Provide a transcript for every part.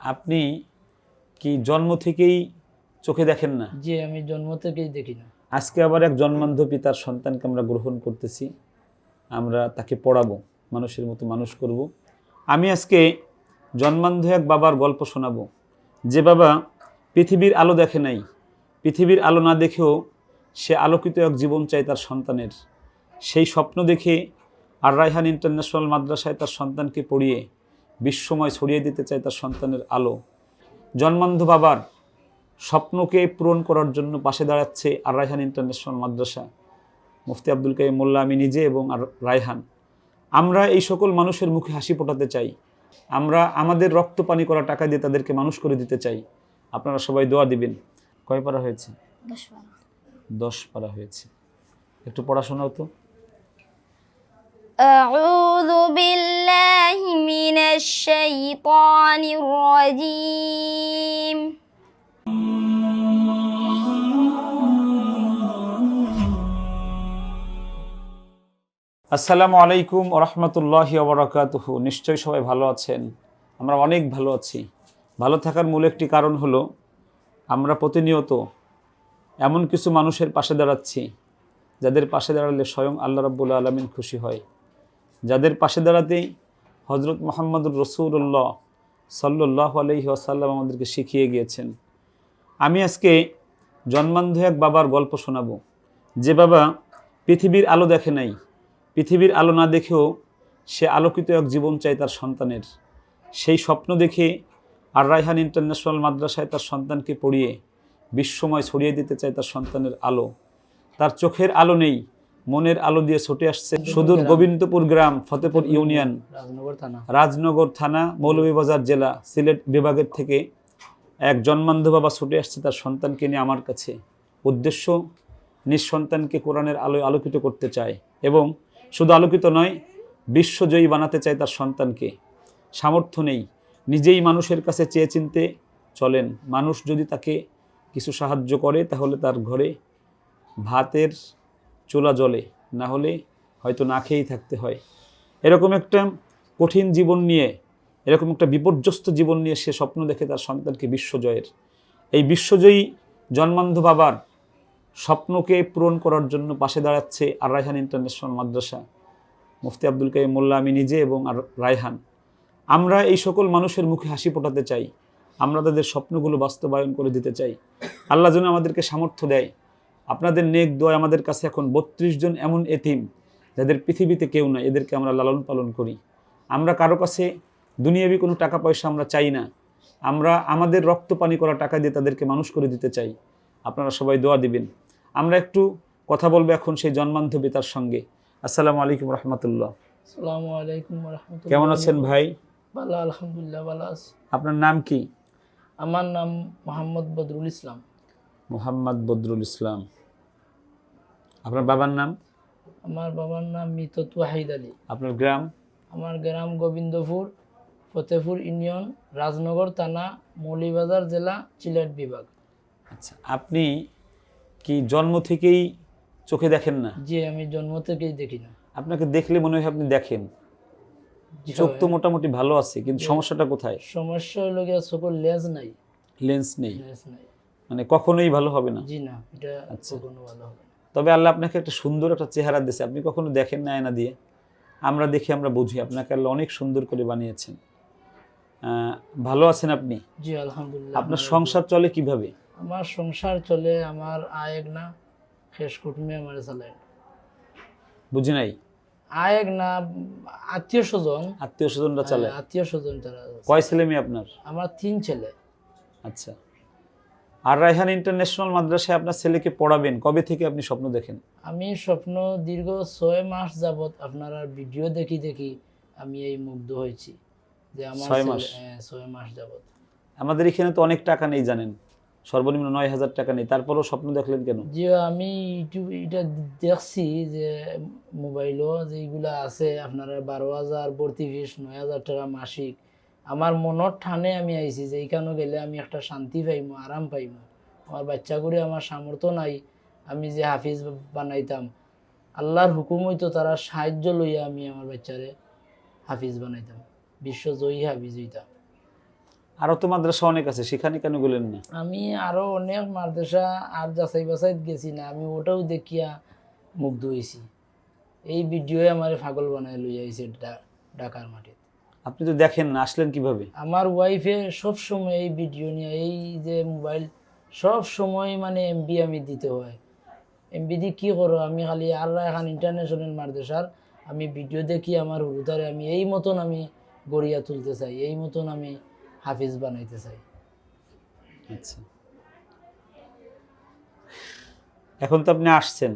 আপনি কি জন্ম থেকেই চোখে দেখেন না? জি আমি জন্ম থেকেই দেখি না। আজকে আবার এক জন্মান্ধ পিতার সন্তানকে আমরা গ্রহণ করতেছি। আমরা তাকে পড়াবো মানুষের মতো মানুষ করব। আমি আজকে জন্মান্ধ এক বাবার গল্প শোনাবো। যে বাবা পৃথিবীর আলো দেখে নাই পৃথিবীর আলো না দেখেও সে আলোকিত এক জীবন চায় তার সন্তানের। সেই স্বপ্ন দেখে আর রায়হান ইন্টারন্যাশনাল মাদ্রাসায় তার সন্তানকে পড়িয়ে বিশ্বময় ছড়িয়ে দিতে চায় তার সন্তানের আলো। জন্মান্ধ বাবার স্বপ্নকে পূরণ করার জন্য পাশে দাঁড়াচ্ছে আর রায়হান ইন্টারন্যাশনাল মাদ্রাসা। মুফতি আব্দুল কাইম মোল্লা আমি নিজে এবং আর রায়হান। আমরা এই সকল মানুষের মুখে হাসি ফোটাতে চাই। আমরা আমাদের রক্ত পানি করা টাকা দিয়ে তাদেরকে মানুষ করে দিতে চাই। আপনারা সবাই দোয়া দিবেন। কয় পারা হয়েছে? দশ দশ পারা হয়েছে। একটু পড়াশোনাও তো। أعوذ بالله من الشيطان الرجيم আসসালামু আলাইকুম রহমতুল্লাহি ওবরাকাতুহ নিশ্চয়ই সবাই ভালো আছেন আমরা অনেক ভালো আছি ভালো থাকার মূল একটি কারণ হলো আমরা প্রতিনিয়ত এমন কিছু মানুষের পাশে দাঁড়াচ্ছি যাদের পাশে দাঁড়ালে স্বয়ং আল্লাহ রাব্বুল আলমিন খুশি হয় যাদের পাশে দাঁড়াতেই হজরত মোহাম্মদুর রসুল্লাহ সাল্লাহ আলহি আসাল্লাম আমাদেরকে শিখিয়ে গিয়েছেন। আমি আজকে জন্মান্ধ এক বাবার গল্প শোনাবো। যে বাবা পৃথিবীর আলো দেখে নাই, পৃথিবীর আলো না দেখেও সে আলোকিত এক জীবন চায় তার সন্তানের। সেই স্বপ্ন দেখে আর রায়হান ইন্টারন্যাশনাল মাদ্রাসায় তার সন্তানকে পড়িয়ে বিশ্বময় ছড়িয়ে দিতে চায় তার সন্তানের আলো। তার চোখের আলো নেই মনের আলো দিয়ে ছুটে আসছে। সুদূর গোবিন্দপুর গ্রাম ফতেপুর ইউনিয়ন। রাজনগর থানা মৌলভীবাজার জেলা সিলেট বিভাগের থেকে এক জন্মান্ধ বাবা ছুটে আসছে তার সন্তানকে নিয়ে আমার কাছে। উদ্দেশ্য নিঃসন্তানকে কোরআনের আলোয় আলোকিত করতে চায় এবং শুধু আলোকিত নয় বিশ্বজয়ী বানাতে চায় তার সন্তানকে। সামর্থ্য নেই নিজেই মানুষের কাছে চেয়ে চিনতে চলেন। মানুষ যদি তাকে কিছু সাহায্য করে তাহলে তার ঘরে ভাতের চোলা জলে না হলে হয়তো না খেয়েই থাকতে হয়। এরকম একটা কঠিন জীবন নিয়ে, এরকম একটা বিপর্যস্ত জীবন নিয়ে সে স্বপ্ন দেখে তার সন্তানকে বিশ্বজয়ের। এই বিশ্বজয়ী জন্মান্ধ বাবার স্বপ্নকে পূরণ করার জন্য পাশে দাঁড়াচ্ছে আর রায়হান ইন্টারন্যাশনাল মাদ্রাসা। মুফতি আব্দুল কাইম মোল্লা, আমি নিজে এবং আর রায়হান। আমরা এই সকল মানুষের মুখে হাসি ফোটাতে চাই। আমরা তাদের স্বপ্নগুলো বাস্তবায়ন করে দিতে চাই। আল্লাহ যেন আমাদেরকে সামর্থ্য দেয়। আপনাদের নেক দোয়া আমাদের কাছে এখন বত্রিশ জন এমন এতিম যাদের পৃথিবীতে কেউ নাই এদেরকে আমরা লালন পালন করি। আমরা কারও কাছে দুনিয়াবি কোনো টাকা পয়সা আমরা চাই না। আমরা আমাদের রক্ত পানি করা টাকা দিয়ে তাদেরকে মানুষ করে দিতে চাই। আপনারা সবাই দোয়া দিবেন। আমরা একটু কথা বলব এখন সেই জন্মান্ধ পিতার সঙ্গে। আসসালামু আলাইকুম রহমতুল্লাহ। আসসালামু আলাইকুম রহমতুল্লাহ। কেমন আছেন ভাই? ভালো আলহামদুলিল্লাহ ভালো আছি। আপনার নাম কি? আমার নাম মোহাম্মদ বদরুল ইসলাম। মোহাম্মদ বদরুল ইসলাম। আপনার বাবার নাম? আমার বাবার নাম মৃত ওয়াহিদ আলী। আপনার গ্রাম? আমার গ্রাম গোবিন্দপুর ফতেপুর ইউনিয়ন রাজনগর থানা মৌলিবাজার জেলা সিলেট বিভাগ। আচ্ছা আপনি কি জন্ম থেকেই চোখে দেখেন না? জি আমি জন্ম থেকেই দেখি না। আপনাকে দেখলে মনে হয় আপনি দেখেন। চোখ তো মোটামুটি ভালো আছে কিন্তু সমস্যাটা কোথায়? সমস্যা হলো গিয়ে চোখের লেন্স নাই। লেন্স নেই। লেজ নাই। মানে কখনোই ভালো হবে না? জি না এটা আচ্ছা। কখনো ভালো হবে না। তবে আল্লাহ আপনাকে একটা সুন্দর একটা চেহারা দিয়েছে। আপনি কখনো দেখেন না আয়না দিয়ে? আমরা দেখি আমরা বুঝি। আপনাকে আল্লাহ অনেক সুন্দর করে বানিয়েছেন। ভালো আছেন আপনি? জি আলহামদুলিল্লাহ আপনার সংসার চলে কীভাবে? আমার সংসার চলে আমার আয়েক না শেষ কুটুমে আমার চালায় বুঝি নাই? আয়েক না আত্মীয় স্বজন। আত্মীয় স্বজনরা চলে? আত্মীয় স্বজন তারা কয় ছেলে মেয়ে আপনার? আমার তিন ছেলে। আচ্ছা। আর রায়হান ইন্টারন্যাশনাল মাদ্রাসায় আপনার ছেলেকে পড়াবেন কবে থেকে আপনি স্বপ্ন দেখেন? আমি স্বপ্ন দীর্ঘ ছয় মাস যাবৎ আপনার ভিডিও দেখি দেখি আমি এই মুগ্ধ হয়েছি যে আমার ছয় মাস? হ্যাঁ, ছয় মাস যাবত আমাদের এখানে তো অনেক টাকা নেই জানেন সর্বনিম্ন নয় হাজার টাকা নেই তারপরেও স্বপ্ন দেখলেন কেন? যে আমি ইউটিউব এটা দেখছি যে মোবাইলও যেগুলা আছে আপনারা বারো হাজার ভর্তি ফিস নয় হাজার টাকা মাসিক। আমার মনের ঠানে আমি আইছি যে এইখানে গেলে আমি একটা শান্তি পাইমো আরাম পাইমো। আমার বাচ্চা করে আমার সামর্থ্য নাই আমি যে হাফিজ বানাইতাম। আল্লাহর হুকুম হইতো তারা সাহায্য লইয়া আমি আমার বাচ্চারে হাফিজ বানাইতাম বিশ্বজয়ী হাফিজ হইতাম। আরও তো মাদ্রাসা অনেক আছে সেখানে কেন গেলেন না? আমি আরও অনেক মাদ্রাসা আর যাচাই বাছাই গেছি না আমি ওটাও দেখিয়া মুগ্ধ হয়েছি এই ভিডিওয়ে আমার পাগল বানায় লই আইছে ঢাকার মাটিতে আপনি তো দেখেন না আসলেন কীভাবে? আমার ওয়াইফে সব সময় এই ভিডিও নিয়ে এই যে মোবাইল সব সময় মানে এমবি আমি দিতে হয়। এমবি দিয়ে কী করো? আমি খালি আর এখন ইন্টারন্যাশনাল মাদ্রাসার আমি ভিডিও দেখি আমার হুরুতারে আমি এই মতন আমি গড়িয়া তুলতে চাই এই মতন আমি হাফিজ বানাইতে চাই। আচ্ছা। এখন তো আপনি আসছেন।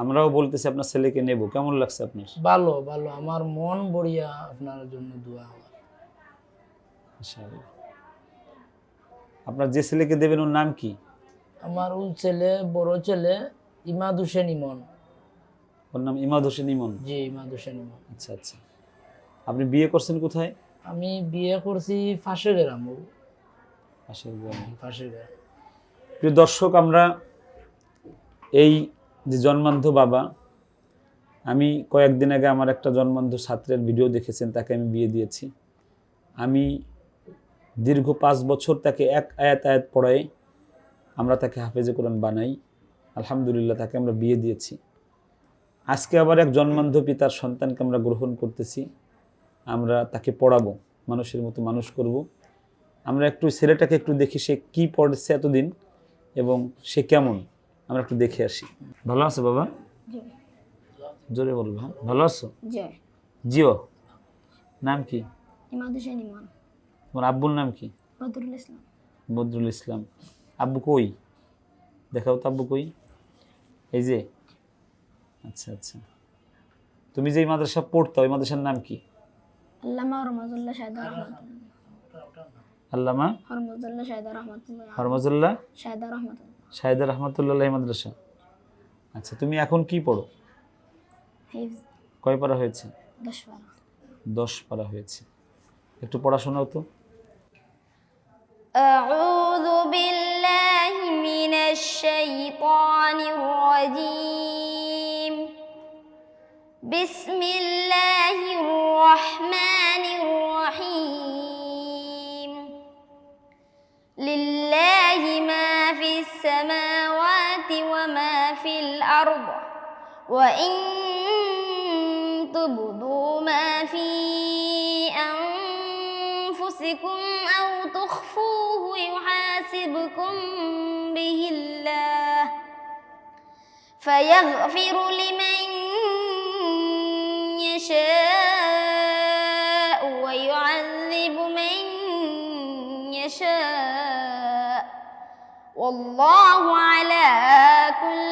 আমরাও বলতেছি আপনার ছেলেকে নেব। কেমন লাগছে আপনার? ভালো ভালো। আমার মন বড়িয়া আপনার জন্য দোয়া আমার। আপনার যে ছেলেকে দেবেন ওর নাম কি? আমার ওই ছেলে বড় ছেলে ইমাদ হোসেন ইমন। ওর নাম ইমাদ হোসেন ইমন? জি ইমাদ হোসেন ইমন। আচ্ছা আচ্ছা। আপনি বিয়ে করছেন কোথায়? আমি বিয়ে করছি ফাঁসে গ্রাম পাশের গ্রামে ফাঁসে গ্রাম প্রিয় দর্শক আমরা এই যে জন্মান্ধ বাবা, আমি কয়েকদিন আগে আমার একটা জন্মান্ধ ছাত্রের ভিডিও দেখেছেন, তাকে আমি বিয়ে দিয়েছি। আমি দীর্ঘ পাঁচ বছর তাকে এক আয়াত আয়াত পড়াই, আমরা তাকে হাফেজে কোরআন বানাই, আলহামদুলিল্লাহ তাকে আমরা বিয়ে দিয়েছি। আজকে আবার এক জন্মান্ধ পিতার সন্তানকে আমরা গ্রহণ করতেছি, আমরা তাকে পড়াবো, মানুষের মতো মানুষ করব। আমরা একটু ছেলেটাকে একটু দেখি, সে কি পড়েছে এতদিন এবং সে কেমন। আমরা একটু দেখে আসি। ভালো আছো বাবা? জোরে বলব হ্যাঁ? ভালো আছো? জিও নাম কি? তোমার আব্বুর নাম কি? বদরুল ইসলাম। বদরুল ইসলাম। আব্বু কই? দেখাও তো আব্বু কই। এই যে। আচ্ছা আচ্ছা। তুমি যে মাদ্রাসা পড়তো ওই মাদ্রাসার নাম কি? আল্লামা হরমজুল্লাহ শাহেদ রহমতুল্লাহ। আল্লামা হরমজুল্লাহ শাহেদ রহমতুল্লাহ। হরমজুল্লাহ? শাহেদ রহমতুল্লাহ। শাহেদা রহমতুল্লাহ মাদ্রাসা আচ্ছা তুমি এখন কি পড়ো হিফজ কয় পারা হয়েছে দশ বারো দশ পারা হয়েছে একটু পড়াশোনাও তো أعوذ بالله من الشيطان الرجيم بسم الله الرحمن الرحيم الأرض. وإن تبدوا ما في أنفسكم أو تخفوه يحاسبكم به الله فيغفر لمن يشاء ويعذب من يشاء. والله على كل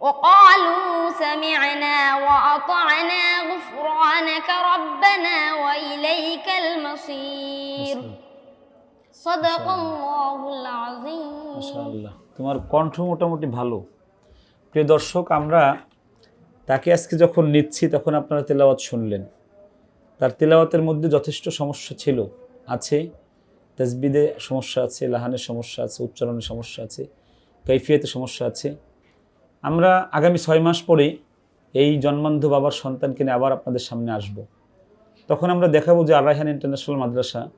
وقالوا سمعنا وأطعنا غفرانك ربنا وإليك المصير صدق الله العظيم মাশাআল্লাহ তোমার কণ্ঠ মোটামুটি ভালো প্রিয় দর্শক আমরা তাকে আজকে যখন নিচ্ছি তখন আপনারা তেলাওয়াত শুনলেন তার তেলাওয়াতের মধ্যে যথেষ্ট সমস্যা ছিল আছে তাজবিদে সমস্যা আছে লাহানের সমস্যা আছে উচ্চারণের সমস্যা আছে কৈফিয়তে সমস্যা আছে আমরা আগামী ছয় মাস পরে এই জন্মান্ধ বাবার সন্তানকে নিয়ে আবার আপনাদের সামনে আসব। তখন আমরা দেখাবো যে আর রায়হান ইন্টারন্যাশনাল মাদ্রাসা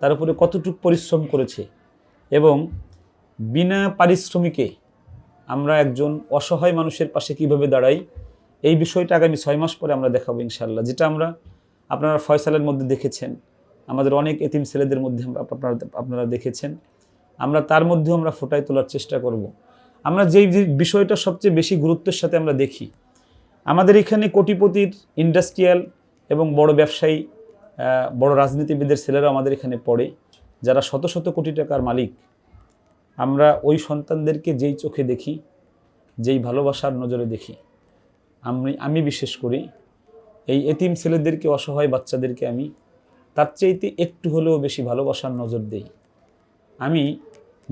তার উপরে কতটুকু পরিশ্রম করেছে এবং বিনা পারিশ্রমিকে আমরা একজন অসহায় মানুষের পাশে কীভাবে দাঁড়াই, এই বিষয়টা আগামী ছয় মাস পরে আমরা দেখাবো ইনশাল্লাহ যেটা আমরা আপনারা ফয়সালের মধ্যে দেখেছেন, আমাদের অনেক এতিম ছেলেদের মধ্যে আমরা- আপনারা আপনারা দেখেছেন। আমরা তার মধ্যেও আমরা ফোটায় তোলার চেষ্টা করব। আমরা যেই বিষয়টা সবচেয়ে বেশি গুরুত্বের সাথে আমরা দেখি, আমাদের এখানে কোটিপতির ইন্ডাস্ট্রিয়াল এবং বড় ব্যবসায়ী বড় রাজনীতিবিদের ছেলেরা আমাদের এখানে পড়ে, যারা শত শত কোটি টাকার মালিক। আমরা ওই সন্তানদেরকে যেই চোখে দেখি, যেই ভালোবাসার নজরে দেখি, আমি আমি বিশেষ করি, এই এতিম ছেলেদেরকে, অসহায় বাচ্চাদেরকে আমি তার চাইতে একটু হলেও বেশি ভালোবাসার নজর দেই। আমি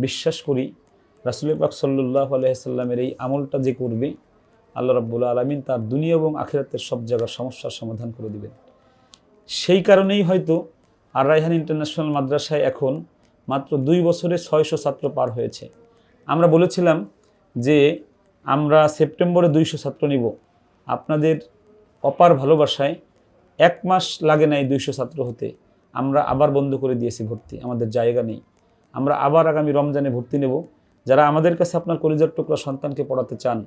বিশ্বাস করি রাসুল পাক সাল্লাহ আলাইসাল্লামের এই আমলটা যে করবে, আল্লাহ রাব্বুল আলমিন তার দুনিয়া এবং আখিরাতের সব জায়গার সমস্যার সমাধান করে দিবেন। সেই কারণেই হয়তো আর রায়হান ইন্টারন্যাশনাল মাদ্রাসায় এখন মাত্র দুই বছরে ছয়শো ছাত্র পার হয়েছে। আমরা বলেছিলাম যে আমরা সেপ্টেম্বরে দুইশো ছাত্র নিব। আপনাদের অপার ভালোবাসায় এক মাস লাগে নাই দুইশো ছাত্র হতে। আমরা আবার বন্ধ করে দিয়েছি ভর্তি, আমাদের জায়গা নেই। আমরা আবার আগামী রমজানে ভর্তি নেব। যারা আমাদের কাছে আপনার কলিজার টুকরা সন্তানকে পড়াতে চান,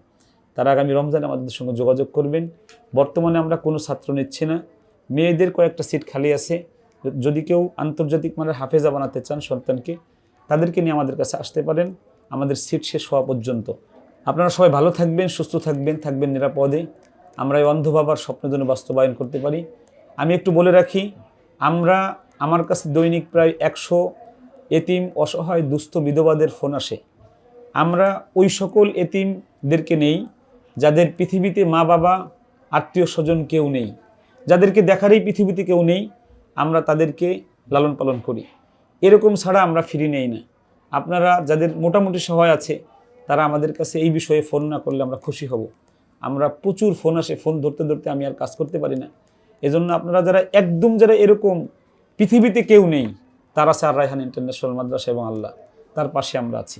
তারা আগামী রমজানে আমাদের সঙ্গে যোগাযোগ করবেন। বর্তমানে আমরা কোনো ছাত্র নিচ্ছি না। মেয়েদের কয়েকটা সিট খালি আছে। যদি কেউ আন্তর্জাতিক মানের হাফেজা বানাতে চান সন্তানকে, তাদেরকে নিয়ে আমাদের কাছে আসতে পারেন। আমাদের সিট শেষ হওয়া পর্যন্ত। আপনারা সবাই ভালো থাকবেন, সুস্থ থাকবেন থাকবেন নিরাপদে। আমরা এই অন্ধ বাবার স্বপ্ন যেন বাস্তবায়ন করতে পারি। আমি একটু বলে রাখি, আমরা, আমার কাছে দৈনিক প্রায় একশো এতিম অসহায় দুস্থ বিধবাদের ফোন আসে। আমরা ওই সকল এতিমদেরকে নেই, যাদের পৃথিবীতে মা বাবা, আত্মীয় স্বজন কেউ নেই। যাদেরকে দেখারই পৃথিবীতে কেউ নেই, আমরা তাদেরকে লালন পালন করি। এরকম ছাড়া আমরা ফিরি নেই না। আপনারা যাদের মোটামুটি সহায় আছে, তারা আমাদের কাছে এই বিষয়ে ফোন না করলে আমরা খুশি হব। আমরা প্রচুর ফোন আসে, ফোন ধরতে ধরতে আমি আর কাজ করতে পারি না। এজন্য আপনারা যারা একদম যারা এরকম পৃথিবীতে কেউ নেই, তারা স্যার রায়হান ইন্টারন্যাশনাল মাদ্রাসা এবং আল্লাহ, তার পাশে আমরা আছি।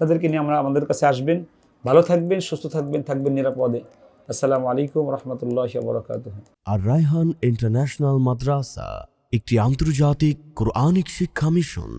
তাদেরকে নিয়ে আমরা আমাদের কাছে আসবেন। ভালো থাকবেন, সুস্থ থাকবেন থাকবেন নিরাপদে। আসসালামু আলাইকুম রহমতুল্লাহ বরকাত আর রায়হান ইন্টারন্যাশনাল মাদ্রাসা, একটি আন্তর্জাতিক কোরআনিক শিক্ষা মিশন।